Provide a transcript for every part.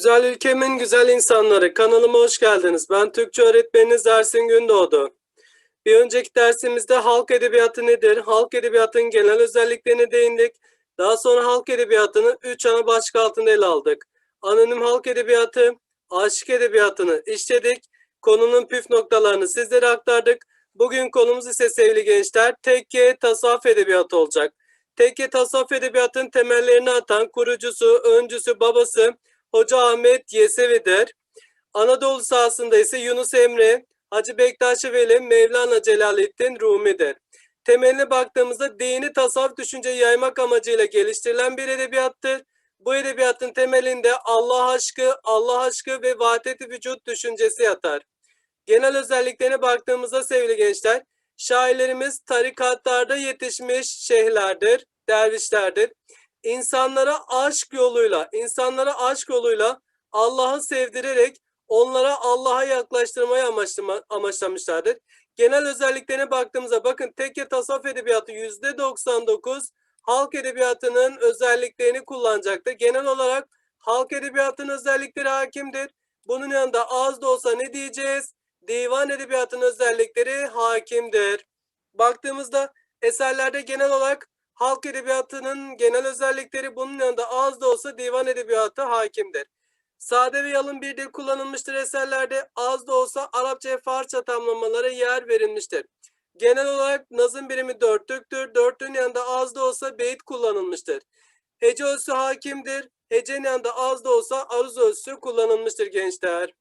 Güzel ülkemin güzel insanları kanalıma hoş geldiniz. Ben Türkçe öğretmeniniz Ersin Gündoğdu. Bir önceki dersimizde halk edebiyatı nedir? Halk edebiyatının genel özelliklerine değindik. Daha sonra halk edebiyatını üç ana başlık altında ele aldık. Anonim halk edebiyatı, aşık edebiyatını işledik. Konunun püf noktalarını sizlere aktardık. Bugün konumuz ise sevgili gençler tekke tasavvuf edebiyatı olacak. Tekke tasavvuf edebiyatının temellerini atan kurucusu, öncüsü, babası Hoca Ahmet Yesevi'dir. Anadolu sahasında ise Yunus Emre, Hacı Bektaş Veli, Mevlana Celaleddin Rumi'dir. Temeline baktığımızda dini tasavvuf düşünceyi yaymak amacıyla geliştirilen bir edebiyattır. Bu edebiyatın temelinde Allah aşkı, Allah aşkı ve vahdet-i vücut düşüncesi yatar. Genel özelliklerine baktığımızda sevgili gençler, şairlerimiz tarikatlarda yetişmiş şeyhlerdir, dervişlerdir insanlara aşk yoluyla, insanlara aşk yoluyla Allah'ı sevdirerek onlara Allah'a yaklaştırmayı amaçlamışlardır. Genel özelliklerine baktığımızda bakın tekke tasavvuf edebiyatı yüzde 99 halk edebiyatının özelliklerini kullanacaktır. Genel olarak halk edebiyatının özellikleri hakimdir. Bunun yanında az da olsa ne diyeceğiz? Divan edebiyatının özellikleri hakimdir. Baktığımızda eserlerde genel olarak halk edebiyatının genel özellikleri bunun yanında az da olsa divan edebiyatı hakimdir. Sade ve yalın bir dil kullanılmıştır eserlerde az da olsa Arapça ve Farsça tamlamalara yer verilmiştir. Genel olarak nazım birimi dörtlüktür. Dörtlüğün yanında az da olsa beyit kullanılmıştır. Hece ölçüsü hakimdir. Hecenin yanında az da olsa aruz ölçüsü kullanılmıştır gençler.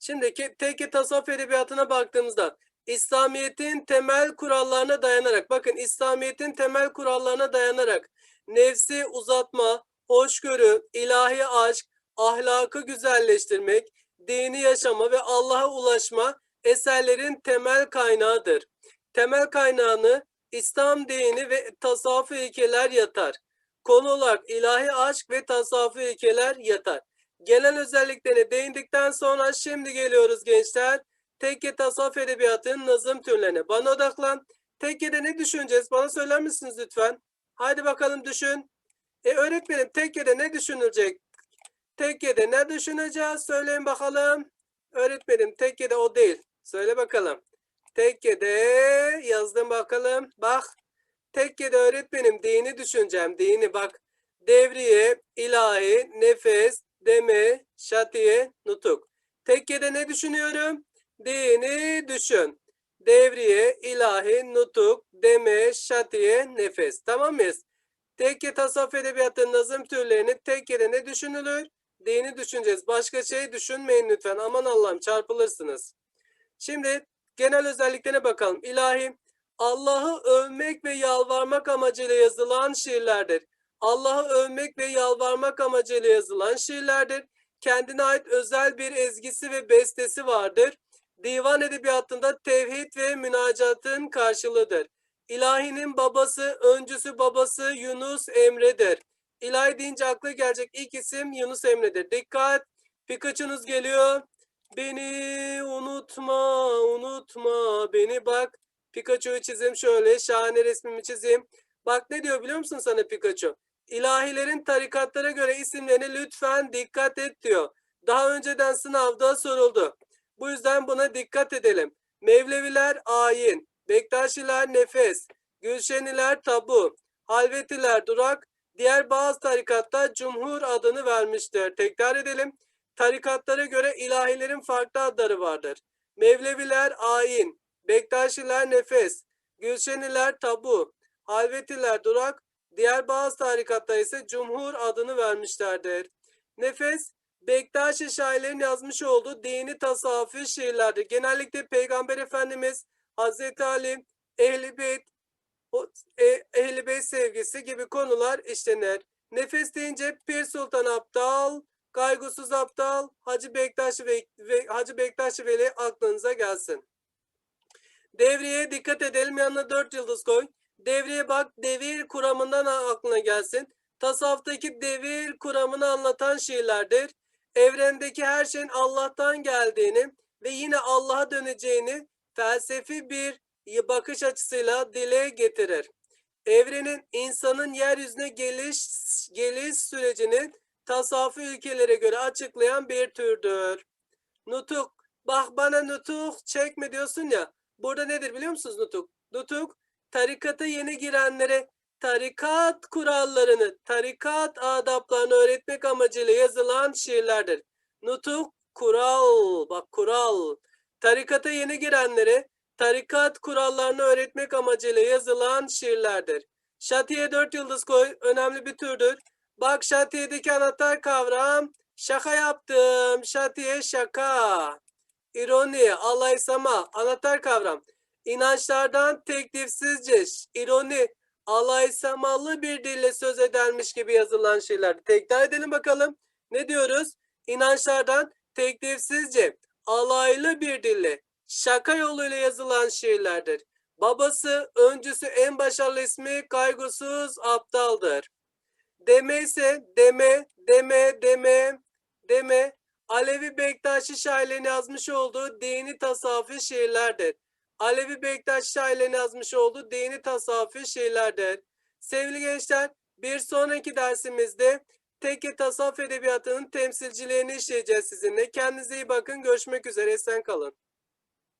Şimdi tekke tasavvuf edebiyatına baktığımızda İslamiyet'in temel kurallarına dayanarak bakın İslamiyet'in temel kurallarına dayanarak nefsi uzatma, hoşgörü, ilahi aşk, ahlakı güzelleştirmek, dini yaşama ve Allah'a ulaşma eserlerin temel kaynağıdır. Temel kaynağını İslam dini ve tasavvuf ilkeler yatar. Konu olarak ilahi aşk ve tasavvuf ilkeler yatar. Genel özelliklerine değindikten sonra şimdi geliyoruz gençler Tekke tasavvuf edebiyatının nazım türlerine. Bana odaklan. Tekke'de ne düşüneceğiz? Bana söyler misiniz lütfen? Haydi bakalım düşün. E öğretmenim tekkede ne düşünülecek? Tekkede ne düşüneceğiz? Söyleyin bakalım. Öğretmenim tekkede o değil. Söyle bakalım. Tekkede yazdım bakalım. Bak. Tekkede öğretmenim dini düşüneceğim. Dini bak. Devriye, ilahi, nefes, deme, şatiye, nutuk. Tekkede ne düşünüyorum? Dini düşün. Devriye, ilahi, nutuk, deme, şatiye, nefes. Tamam mıyız? Tekke tasavvuf edebiyatının nazım türlerini tekkede ne düşünülür? Dini düşüneceğiz. Başka şey düşünmeyin lütfen. Aman Allah'ım çarpılırsınız. Şimdi genel özelliklerine bakalım. İlahi, Allah'ı övmek ve yalvarmak amacıyla yazılan şiirlerdir. Allah'ı övmek ve yalvarmak amacıyla yazılan şiirlerdir. Kendine ait özel bir ezgisi ve bestesi vardır divan edebiyatında tevhid ve münacatın karşılığıdır. İlahinin babası, öncüsü babası Yunus Emre'dir. İlahi deyince akla gelecek ilk isim Yunus Emre'dir. Dikkat! Pikachu'nuz geliyor. Beni unutma, unutma beni bak. Pikachu'yu çizeyim şöyle. Şahane resmimi çizeyim. Bak ne diyor biliyor musun sana Pikachu? İlahilerin tarikatlara göre isimlerine lütfen dikkat et diyor. Daha önceden sınavda soruldu. Bu yüzden buna dikkat edelim. Mevleviler ayin, Bektaşiler nefes, Gülşeniler tabu, Halvetiler durak, diğer bazı tarikatlar cumhur adını vermiştir. Tekrar edelim. Tarikatlara göre ilahilerin farklı adları vardır. Mevleviler ayin, Bektaşiler nefes, Gülşeniler tabu, Halvetiler durak, diğer bazı tarikatlar ise cumhur adını vermişlerdir. Nefes Bektaşi şairlerin yazmış olduğu dini tasavvufi şiirlerdir. Genellikle Peygamber Efendimiz, Hazreti Ali, Ehl-i Beyt, e, Ehl-i Beyt sevgisi gibi konular işlenir. Nefes deyince Pir Sultan Abdal, Kaygısız Abdal, Hacı Bektaş ve, ve Hacı Bektaş Veli aklınıza gelsin. Devreye dikkat edelim yanına dört yıldız koy. Devreye bak devir kuramından aklına gelsin. Tasavvuftaki devir kuramını anlatan şiirlerdir evrendeki her şeyin Allah'tan geldiğini ve yine Allah'a döneceğini felsefi bir bakış açısıyla dile getirir. Evrenin insanın yeryüzüne geliş geliş sürecinin tasavvufi ülkelere göre açıklayan bir türdür. Nutuk. Bak bana nutuk çekme diyorsun ya. Burada nedir biliyor musunuz nutuk? Nutuk tarikata yeni girenlere tarikat kurallarını, tarikat adaplarını öğretmek amacıyla yazılan şiirlerdir. Nutuk kural, bak kural. Tarikata yeni girenlere tarikat kurallarını öğretmek amacıyla yazılan şiirlerdir. Şatiye dört yıldız koy, önemli bir türdür. Bak şatiyedeki anahtar kavram, şaka yaptım, şatiye şaka. İroni, alaysama, anahtar kavram. İnançlardan teklifsizce, ironi, alaysamalı bir dille söz edermiş gibi yazılan şeyler. Tekrar edelim bakalım. Ne diyoruz? İnançlardan teklifsizce, alaylı bir dille, şaka yoluyla yazılan şiirlerdir. Babası, öncüsü en başarılı ismi kaygısız aptaldır. Deme ise deme, deme, deme, deme. Alevi Bektaşi şairlerin yazmış olduğu dini tasavvufi şiirlerdir. Alevi Bektaşi şairlerin yazmış olduğu dini tasavvufi şiirlerdir. Sevgili gençler, bir sonraki dersimizde Tekke Tasavvuf Edebiyatı'nın temsilcilerini işleyeceğiz sizinle. Kendinize iyi bakın. Görüşmek üzere. Esen kalın.